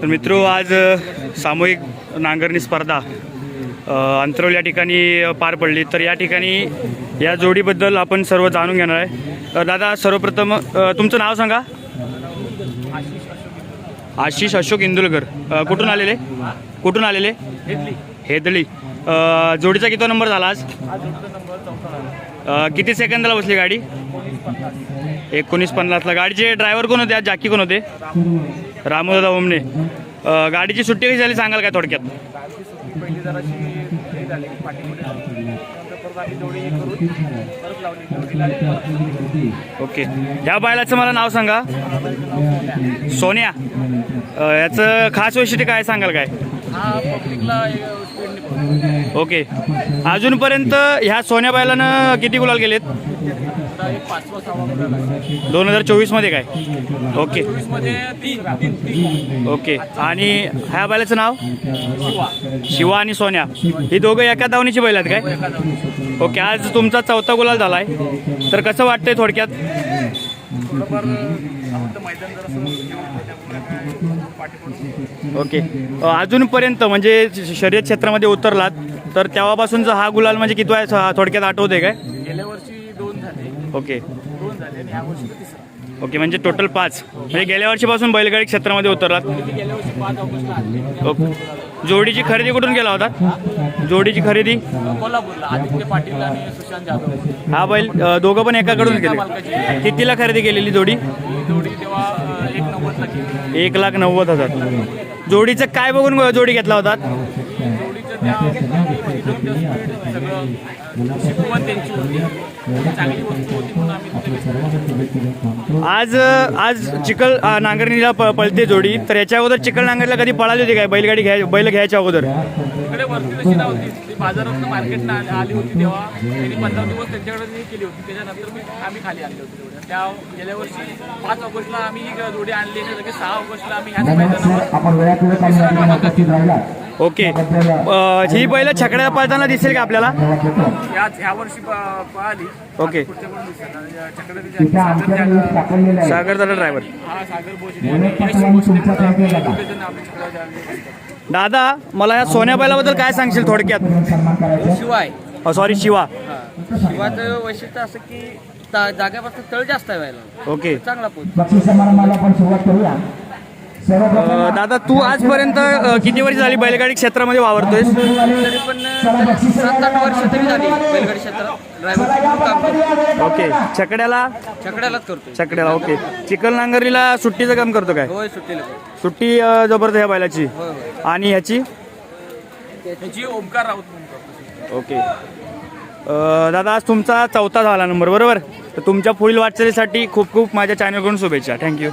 तर मित्रो आज सामूहिक नांगरणी स्पर्धा अंतरोल या ठिकाणी पार पडली. तर या ठिकाणी या जोडीबद्दल आपण सर्व जाणून घेणार आहे. दादा सर्वप्रथम तुमचं नाव सांगा. आशिष अशोक इंदुलकर. कुठून आलेले? कुठून आलेले? हेदली जोडीचा किती नंबर झाला आज? किती सेकंदाला बसली गाडी? एकोणीस पन्नासला. गाडीचे ड्रायव्हर कोण होते? आज जाकी कोण होते? रामोदादा ओमने. गाडीची सुट्टी कशी झाली सांगाल काय थोडक्यात? पहिली जराशी हे झाली पाठीपुढे झाली. नंतर परत आम्ही जोडी हे करून परत लावली. जोडीला आणि परत ओके. ह्या बैलाचं मला नाव सांगा. सोन्या. अ, याचं खास वैशिष्ट्य काय सांगाल काय? हा पब्लिकला स्पीडने पकडतो. ओके. अजूनपर्यंत ह्या सोन्या बैलानं किती गुलाल गेलेत आता एक पाचवा सहावा गुलाल आहे. दोन हजार चोवीसमध्ये काय? ओके. मध्ये तीन. तीन तीन ओके. आणि ह्या बैलाचं नाव? शिवा शिवा आणि सोन्या. ही दोघं एका दावणीची बैल आहेत काय? एका जाऊन ओके आज तुमचा चौथा गुलाल झालाय. तर कसं वाटतंय थोडक्यात? थोडंफार आवडतं मैदान जरा त्याच्यामुळे काय पाठीपुढे ओके. अ, अजूनपर्यंत म्हणजे श- शर्यत क्षेत्रामध्ये उतरलात तर तेव्हापासूनचा हा गुलाल म्हणजे किती आहे थोडक्यात आठवते काय? गेल्या वर्षी ओके. दोन झाले आणि ह्या वर्षी तिसरा ओके म्हणजे टोटल पाच. म्हणजे गेल्या वर्षीपासून बैलगाडी क्षेत्रामध्ये उतरलात. ती गेल्या वर्षी पाच ऑगस्टला आणली ओके. जोडीची खरेदी कुठून केला होता? जोडीची खरेदी? कोल्हापूरला आदित्य पाटील आणि सुशांत जाधव हा बैल अ, दोघं पण एकाकडून केले. कितीला खरेदी केलेली जोडी? ही जोडी तेव्हा अं, एक नव्वदला केली एक लाख नव्वद हजार. जोडीचं काय बघून जोडी घेतला होता? आज आज चिखल नांगरणीला प- पळते जोडी. तर याच्या अगोदर चिखल नांगरणीला कधी पळाली होती काय? बैलगाडी घ्याय बैल घ्यायच्या अगोदर. इकडे वरती तशी नव्हती ती बाजारातून मार्केटला आली होती तेव्हा. त्यांनी पंधरा दिवस त्यांच्याकडे केली होती. त्याच्यानंतर मी आम्ही खाली आणली होती त्या गेल्या वर्षी पाच ऑगस्टला आम्ही ही जोडी आणली सहा ऑगस्टला आम्ही ह्याच मैदानावर ओके. अ, ही बैल छकड्या पळताना दिसेल का आपल्याला? या ह्या वर्षी प- पळाली. ओके. पुढच्या पण दिवसात. आणि टाकलेलं आहे. सागर दादा ड्रायव्हर हा सागर आणि यश भोसले आम्ही आम्ही. दादा मला या सोन्या बैलाबद्दल काय सांगशील थोडक्यात? शिवाय. सॉरी शिवा. शिवाचं वैशिष्ट्य असं की ता- जाग्यापासून तळ जास्त आहे व्हायला ओके. चांगला बक्षीस समारंभाला आपण सुरुवात करूया. दादा तू आजपर्यंत किती वर्ष झाली बैलगाडी क्षेत्रामध्ये वावरतोयस? तरी पण सात आठ वर्ष तरी झाली बैलगाडी क्षेत्रात. ड्रायव्हर काम करतो ओके छकड्याला? छकड्यालाच करतो छकड्याला ओके. चिखल नांगरीला सुट्टीचं काम करतो काय? होय सुट्टीला सुट्टी जबरदस्त ह्या बैलाची? आणि ह्याची? त्याची ओमकार राऊत ओके. दादा आज तुमचा चौथा झाला नंबर बरोबर? तर तुमच्या पुढील वाटचालीसाठी खूप खूप माझ्या चॅनलकडून शुभेच्छा. थँक्यू